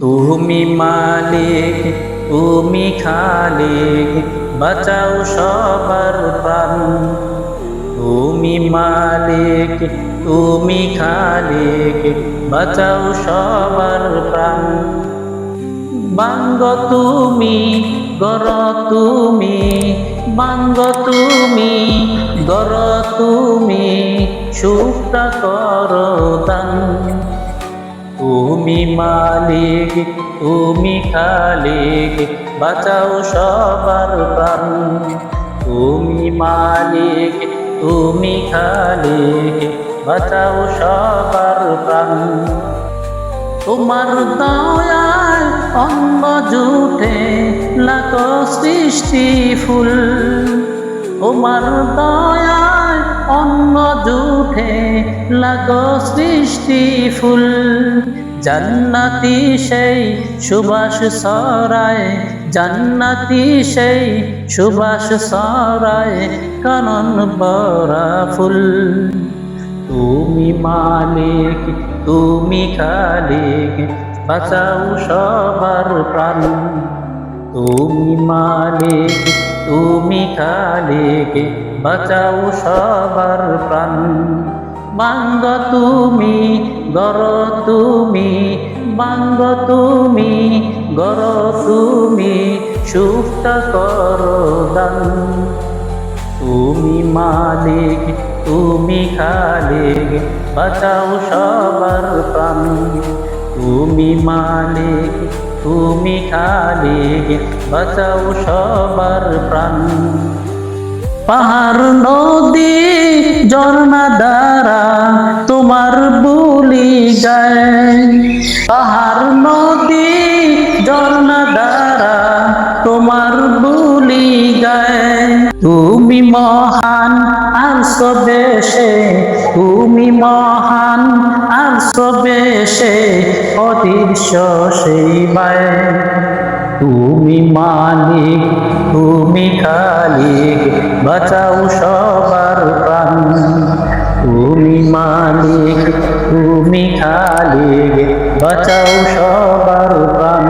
তুমি মালিক, তুমি খালিক, বাঁচাও সবার প্রাণ। তুমি মালিক, তুমি খালিক, বাঁচাও সবার প্রাণ। বাঙ্গ তুমি, গর তুমি, বাঙ্গ তুমি, গর তুমি, সুখটা কর দান। তুমি মালিক, তুমি খালিক, বাঁচাও সবার প্রাণ। তুমি মালিক, তুমি খালিক, বাঁচাও সবার প্রাণ। তোমার দয়ায় অঙ্গ জুটে লাখ সৃষ্টি ফুল। তোমার দয়ায় অঙ্গ জুটে লাখ সৃষ্টি ফুল। জান্নাতি সেই সুবাস সরায়, জান্নাতি সেই সুবাস সরায়, কানন বরা ফুল। তুমি মালিক, তুমি খালিক, বাঁচাও সবার প্রাণ। তুমি মালিক, তুমি খালিক বাঁচাও সবার প্রাণ। বাঙ্গ তুমি, গর তুমি, বাঙ্গ তুমি, গর তুমি, সুখটা কর দান। তুমি মালিক, তুমি খালিক, বাঁচাও সবার প্রাণ। তুমি মালিক, তুমি খালিক, বাঁচাও সবার প্রাণ। পাহাড় নদী ঝর্ণা দ্বারা তোমার বুলি গায় পাহাড় নদী ঝর্ণা দ্বারা তোমার বুলি গায় তুমি মহান আর সবেশে তুমি মহান আর সবেশে অদৃশ্য সেই বায় তুমি মালিক, তুমি খালিক বাঁচাও সবার প্রাণ। তুমি মালিক, তুমি খালিক, বাঁচাও সবার প্রাণ।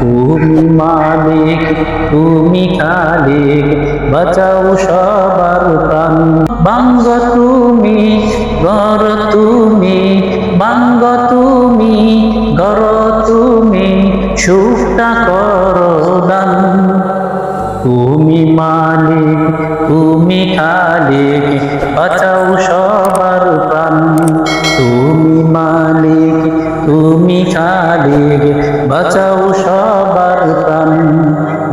তুমি মালিক, তুমি খালিক, বাঁচাও সবার প্রাণ। বাঙ্গ তুমি গর তুমি, বাঙ্গ তুমি গর তুমি, সুখটা কর তুমি মালিক, তুমি খালিক, বাঁচাও সবার প্রাণ। তুমি মালিক, তুমি খালিক, বাঁচাও সবার প্রাণ।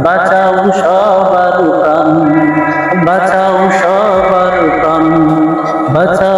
বাঁচাও সবার প্রাণ, বাঁচাও সবার প্রাণ। বাঁচাও